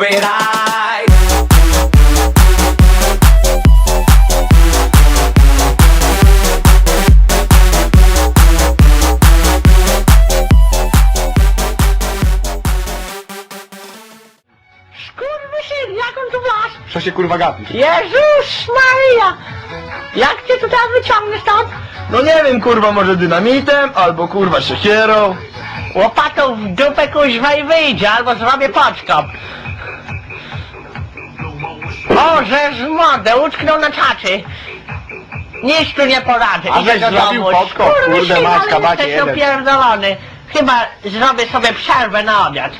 move it high. Jak on tu masz? Co się kurwa gapisz? Jezus Maria! Jak cię tutaj wyciągnę stąd? No nie wiem, kurwa, może dynamitem, albo kurwa siekierą. Łopatą w dupę kuźwa i wyjdzie, albo zrobię podstop. O, żeż modę, utknął na czaczy. Nic tu nie poradzę. A idę żeś do zrobił domu. podkop, kurde, ale kabacie jesteś jeden. upierdolony. Chyba zrobię sobie przerwę na obiad.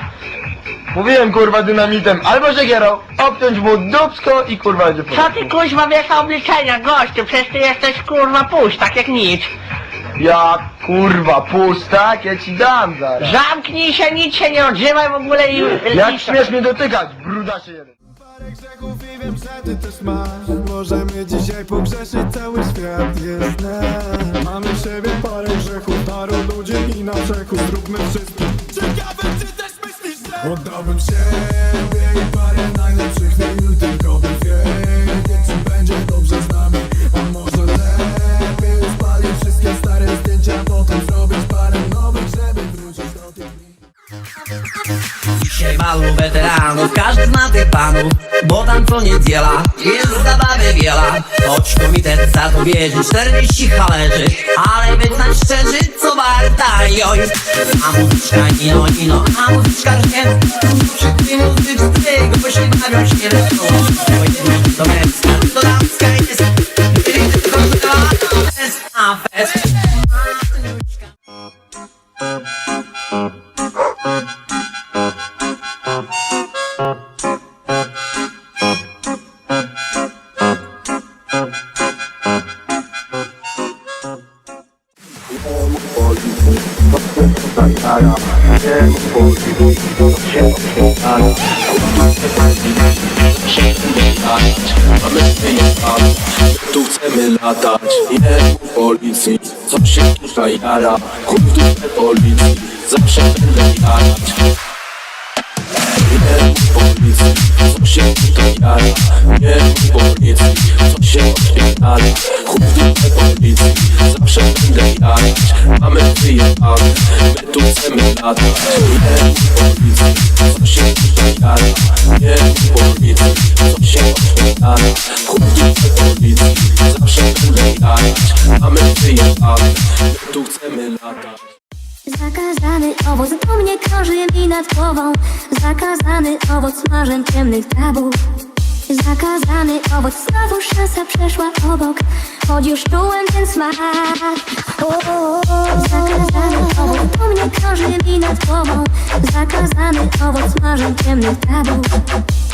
Mówiłem, kurwa, dynamitem, albo siekierą, obciąć mu dupsko i kurwa będzie po Co ty kuźwa wiesz o obliczenia, gościu? Przecież ty jesteś kurwa puść, tak jak nic. Ja, kurwa, pustak, ja ci dam zaraz. Zamknij się, nic się nie odzywaj w ogóle i... Jak i- śmiesz mnie dotykać, brudasie jeden. Grzechów i wiem, że ty też masz. Możemy dzisiaj pogrzeszyć, cały świat jest Mamy w siebie parę grzechów, paru ludzi i na grzechu Zróbmy wszystko Ciekawe, czy też myślisz, że Oddałbym siebie i parę najlepszych chwil Malu weteranów, każdy zna tych panów Bo tam co niedziela, jest zabawy wiela. Choć komitet zapowiedzi 40 halerzy Ale być na szczerzy, co warta. Joj A muzyczka ino, ino, a muzyczka rżnie Przy tej muzyczce go się bawią Bo jest to męska, to damska jest Tylko to jest a fest Tu chcemy latać, nie mów policji. Co się tutaj jara, chuj w policji. Zawsze będę jarać policji, co się tutaj jara Nie policji, co się odpierdala dupę policji, zawsze będę jarać Mamy wyjebane, my Nie policji, co się tutaj jara Nie policji, co się odpierdala dupę policji, zawsze będę jarać Mamy wyjebane, my tu chcemy latać Zakazany owoc do mnie krąży mi nad głową Zakazany owoc marzeń ciemnych tabu Zakazany owoc, znowu szansa przeszła obok Choć już czułem ten smak. Zakazany owoc do mnie krąży mi nad głową Zakazany owoc marzeń ciemnych tabu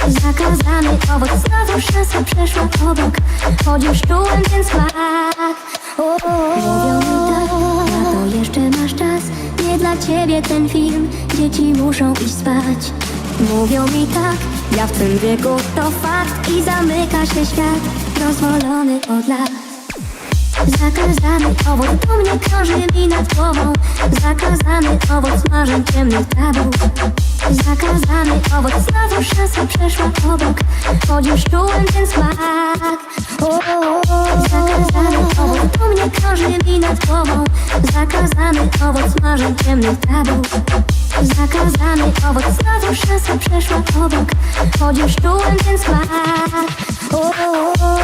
Zakazany owoc, znowu szansa przeszła obok Choć już czułem ten smak. Mówią mi tak, na to jeszcze dla ciebie ten film, dzieci muszą iść spać. Mówią mi tak, ja w tym wieku to fakt I zamyka się świat, rozwolony od lat. Zakazany owoc do mnie krąży mi nad głową. Zakazany owoc marzeń ciemnych tabu. Zakazany owoc, znowu szansa przeszła obok. Choć już czułem ten smak o. Zakazany Zakazany owoc marzeń ciemnych tabu. Zakazany owoc, znowu szansa przeszła obok. Choć już czułem ten smak o, o, o.